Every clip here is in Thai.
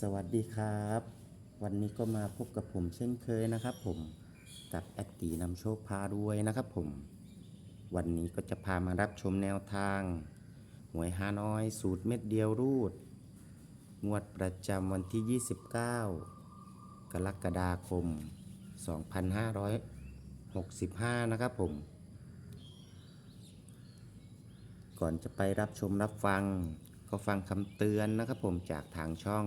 สวัสดีครับ วันนี้ก็มาพบกับผมเช่นเคยนะครับผมกับแอดตีนำโชคพารวยนะครับผม วันนี้ก็จะพามารับชมแนวทางหวยฮานอย สูตรเม็ดเดียวรูด งวดประจำวันที่ 29 กรกฎาคม 2565 นะครับผม ก่อนจะไปรับชมรับฟังก็ฟังคำเตือนนะครับผมจากทางช่อง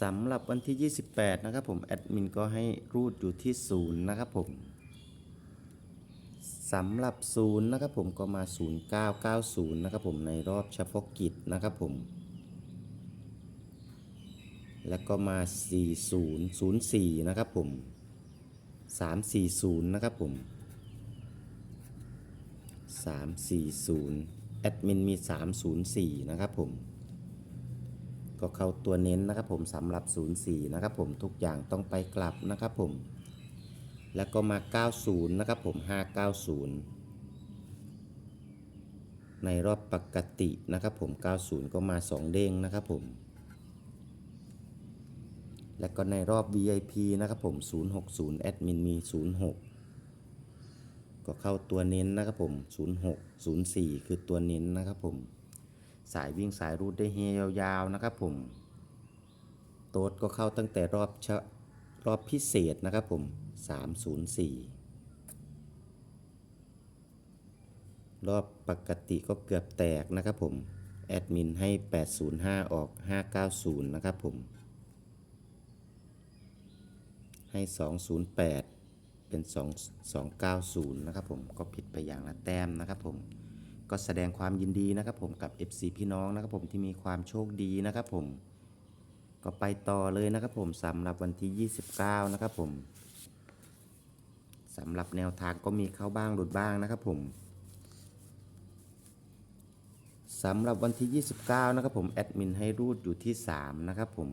สำหรับวันที่ 28 นะครับผม แอดมินก็ให้รูดอยู่ที่ศูนย์นะครับผมสำหรับศูนย์นะครับผมก็มา 0990 นะครับผมในรอบเฉพาะกิจนะครับผม แล้วก็มา 4004 นะครับผม 340 นะครับผม 340 แอดมินมี 304 นะครับผม ก็เข้าตัวเน้นนะครับผมสำหรับ 04 นะครับผมทุกอย่างต้องไปกลับนะครับผม แล้วก็มา 90 นะครับผม 590 ในรอบปกตินะครับผม 90 ก็มา 2 เด้งนะครับผม แล้วก็ในรอบ VIP นะครับผม 060 แอดมินมี 06 ก็เข้าตัวเน้นนะครับผม 06 04 คือตัวเน้นนะครับผม สายวิ่งสายรูดได้เฮยาวๆนะครับผมโต๊ดก็เข้าตั้งแต่รอบเชะรอบพิเศษนะครับผม 304 รอบปกติก็เกือบแตกนะครับผมแอดมินให้ 805 ออก 590 นะครับผม ให้ 208 เป็น 2 290 นะครับผม ก็ผิดไปอย่างละแต้มนะครับผม ก็แสดงความยินดีนะครับผมกับ FC พี่น้องนะครับผมที่มีความโชคดีนะครับผม ก็ไปต่อเลยนะครับผมสำหรับวันที่ 29 นะครับผมสำหรับแนวทางก็มีเข้าบ้างหลุดบ้างนะครับผมสำหรับวันที่ 29 นะครับผมแอดมินให้รูดอยู่ที่ 3 นะครับผม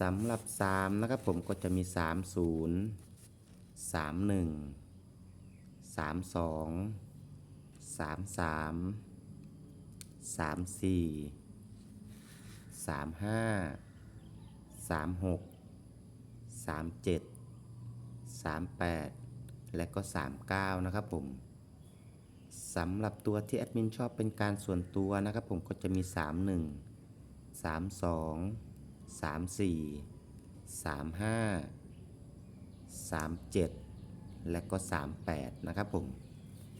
สำหรับ 3 นะครับผมก็จะมี 30 31 32 33 34 35 36 37 38และก็39นะครับผมสำหรับตัวที่แอดมินชอบเป็นการส่วนตัวนะครับผมก็จะมี 31 32 34 35 37 และก็ 38 นะครับผม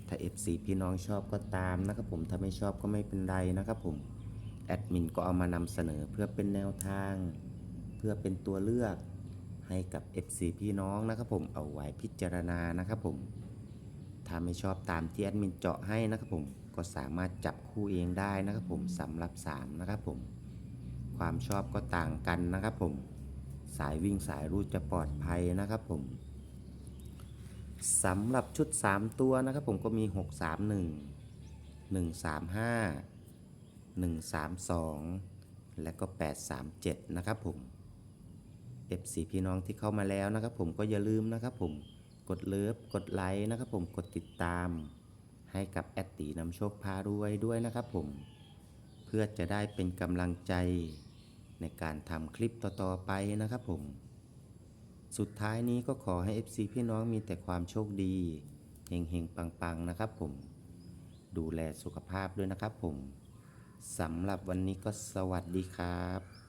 ถ้า FC พี่น้องชอบก็ตามนะครับผมถ้าไม่ชอบก็ไม่เป็นไรนะครับผมแอดมินก็เอามานำเสนอเพื่อเป็นแนวทาง เพื่อเป็นตัวเลือกให้กับ FC พี่น้องนะครับผมเอาไว้พิจารณานะครับผมถ้าไม่ชอบตามที่แอดมินเจาะให้นะครับผมก็สามารถจับคู่เองได้นะครับผมสำหรับ 3 นะครับผม ความชอบก็ต่างกันนะครับผม สายวิ่งสายรูดจะปลอดภัยนะครับผม สำหรับชุด 3 ตัวนะครับ ผมก็มี 631 135 132 และก็ 837 นะครับผม FC พี่น้องที่เข้ามาแล้วนะครับ ผมก็อย่าลืมนะครับผมกดเลิฟกดไลค์นะครับผมกดติดตาม ให้กับแอดตีนำโชคพารวยด้วยนะครับผม เพื่อจะได้เป็นกำลังใจในการทำคลิปต่อๆไปนะครับผม สุดท้ายนี้ก็ขอให้ FC พี่น้องมีแต่ความโชคดีเฮงๆ ปังๆ นะครับผม ดูแลสุขภาพด้วยนะครับผมสำหรับวันนี้ก็สวัสดีครับ